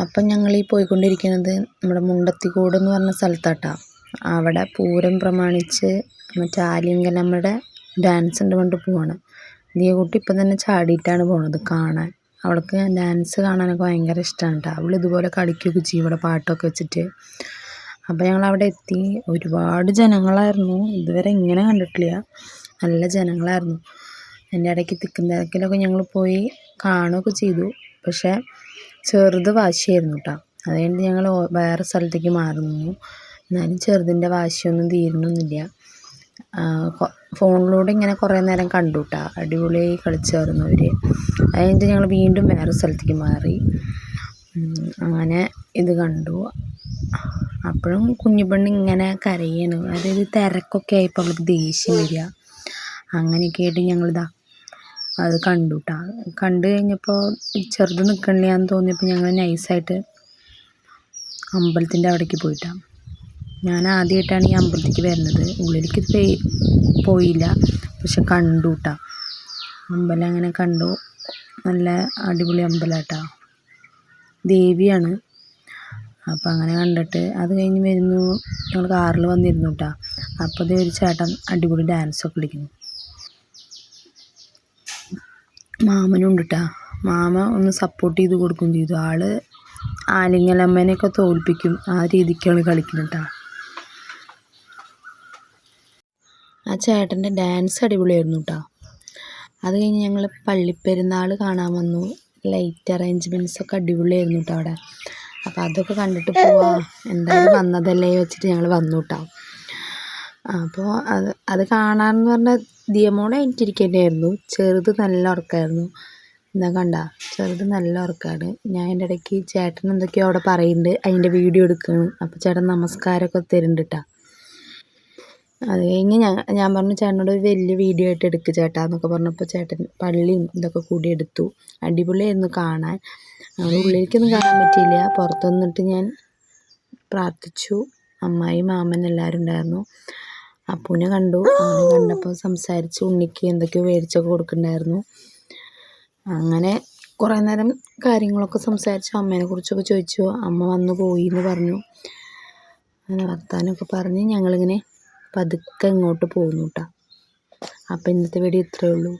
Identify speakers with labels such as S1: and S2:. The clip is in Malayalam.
S1: അപ്പം ഞങ്ങൾ ഈ പോയിക്കൊണ്ടിരിക്കുന്നത് നമ്മുടെ മുണ്ടത്തിക്കോട് എന്ന് പറഞ്ഞ സ്ഥലത്താട്ടാ. അവിടെ പൂരം പ്രമാണിച്ച് മറ്റേ ആലിംഗനമ്മയുടെ ഡാൻസ് ഉണ്ട് കൊണ്ട് പോവാണ്. ദിയകുട്ടി ഇപ്പം തന്നെ ചാടിയിട്ടാണ് പോണത് കാണാൻ. അവൾക്ക് ഡാൻസ് കാണാനൊക്കെ ഭയങ്കര ഇഷ്ടമാണ് കേട്ടോ അവൾ ഇതുപോലെ കളിക്കുകയൊക്കെ ചെയ്യും ഇവിടെ പാട്ടൊക്കെ വെച്ചിട്ട്. അപ്പോൾ ഞങ്ങൾ അവിടെ എത്തി. ഒരുപാട് ജനങ്ങളായിരുന്നു. ഇതുവരെ ഇങ്ങനെ കണ്ടിട്ടില്ല. നല്ല ജനങ്ങളായിരുന്നു. എന്റെ ഇടയ്ക്ക് തിക്കും തിരക്കിലൊക്കെ ഞങ്ങൾ പോയി കാണുകയൊക്കെ ചെയ്തു. പക്ഷേ ചെറുത് വാശിയായിരുന്നു കേട്ടോ അത് ഞങ്ങൾ വേറെ സ്ഥലത്തേക്ക് മാറി നിന്നു എന്നാലും ചെറുതിന്റെ വാശിയൊന്നും തീരണമെന്നില്ല ഫോണിലൂടെ ഇങ്ങനെ കുറേ നേരം കണ്ടു കേട്ടോ അടിപൊളിയായി കളിച്ചായിരുന്നു അവർ അത് കഴിഞ്ഞിട്ട് ഞങ്ങൾ വീണ്ടും വേറെ സ്ഥലത്തേക്ക് മാറി. അങ്ങനെ ഇത് കണ്ടു. അപ്പോഴും കുഞ്ഞു പെണ്ണ് ഇങ്ങനെ കരയാണ്. അതായത് തിരക്കൊക്കെ ആയപ്പോൾ അവൾക്ക് ദേഷ്യം വരിക അങ്ങനെയൊക്കെ ആയിട്ട് ഞങ്ങളിതാ അത് കണ്ടു കേട്ടോ കണ്ടു കഴിഞ്ഞപ്പോൾ ചെറുത് നിൽക്കണില്ലാന്ന് തോന്നിയപ്പോൾ ഞങ്ങൾ നൈസായിട്ട് അമ്പലത്തിന്റെ അവിടേക്ക് പോയിട്ടാണ് ഞാൻ ആദ്യമായിട്ടാണ് ഈ അമ്പലത്തിലേക്ക് വരുന്നത്. ഉള്ളിലേക്ക് പോയില്ല. പക്ഷെ കണ്ടു കേട്ടോ അമ്പലം അങ്ങനെ കണ്ടു. നല്ല അടിപൊളി അമ്പലം കേട്ടോ ദേവിയാണ്. അപ്പം അങ്ങനെ കണ്ടിട്ട് അത് കഴിഞ്ഞ് വരുന്നു. ഞങ്ങൾ കാറിൽ വന്നിരുന്നു കേട്ടോ അപ്പോൾ ഒരു ചേട്ടൻ അടിപൊളി ഡാൻസൊക്കെ കളിക്കുന്നു. മാമനുണ്ട് കേട്ടോ മാമ ഒന്ന് സപ്പോർട്ട് ചെയ്ത് കൊടുക്കുകയും ചെയ്തു. ആൾ ആലിങ്ങലമ്മേനെയൊക്കെ തോൽപ്പിക്കും. ആ രീതിക്കാണ് കളിക്കുന്നത് കേട്ടോ ആ ചേട്ടന്റെ ഡാൻസ് അടിപൊളിയായിരുന്നു കേട്ടോ അത് കഴിഞ്ഞ് ഞങ്ങൾ പള്ളിപ്പെരുന്നാൾ കാണാൻ വന്നു. ലൈറ്റ് അറേഞ്ച്മെന്റ്സ് ഒക്കെ അടിപൊളിയായിരുന്നു കേട്ടോ അവിടെ. അപ്പോൾ അതൊക്കെ കണ്ടിട്ട് പോവാ. എന്തായാലും വന്നതല്ലേ വെച്ചിട്ട് ഞങ്ങൾ വന്നു കേട്ടോ അപ്പോൾ അത് അത് കാണാമെന്ന് പറഞ്ഞാൽ ദിയമോളെ എനിക്കിരിക്കേണ്ടായിരുന്നു ചെറുത് നല്ല ഉറക്കമായിരുന്നു എന്താ കണ്ട ചെറുത് നല്ല ഉറക്കമാണ് ഞാൻ എന്റെ ഇടയ്ക്ക് ചേട്ടൻ എന്തൊക്കെയോ അവിടെ പറയുന്നുണ്ട്. അതിന്റെ വീഡിയോ എടുക്കുകയാണ്. അപ്പോൾ ചേട്ടൻ നമസ്കാരമൊക്കെ തരുന്നുണ്ട് കേട്ടോ അത് കഴിഞ്ഞ് ഞാൻ ഞാൻ പറഞ്ഞു ചേട്ടനോട് ഒരു വലിയ വീഡിയോ ആയിട്ട് എടുക്ക് ചേട്ടാ എന്നൊക്കെ പറഞ്ഞപ്പോൾ ചേട്ടൻ പള്ളിയും ഇതൊക്കെ കൂടി എടുത്തു. അടിപൊളിയായിരുന്നു കാണാൻ. അവിടെ ഉള്ളിലേക്കൊന്നും കാണാൻ പറ്റിയില്ല. പുറത്തു വന്നിട്ട് ഞാൻ പ്രാർത്ഥിച്ചു. അമ്മായി മാമൻ എല്ലാവരും ഉണ്ടായിരുന്നു. അപ്പൂനെ കണ്ടു. അവനെ കണ്ടപ്പോൾ സംസാരിച്ച് ഉണ്ണിക്ക് എന്തൊക്കെയോ മേടിച്ചൊക്കെ കൊടുക്കുന്നുണ്ടായിരുന്നു. അങ്ങനെ കുറേ നേരം കാര്യങ്ങളൊക്കെ സംസാരിച്ച് അമ്മേനെ കുറിച്ചൊക്കെ ചോദിച്ചു. അമ്മ വന്നു പോയി എന്ന് പറഞ്ഞു. അങ്ങനെ വർത്താനമൊക്കെ പറഞ്ഞ് ഞങ്ങളിങ്ങനെ പതുക്കെ ഇങ്ങോട്ട് പോകുന്നു കേട്ടോ അപ്പോൾ ഇന്നത്തെ വീഡിയോ ഇത്രയേ ഉള്ളൂ.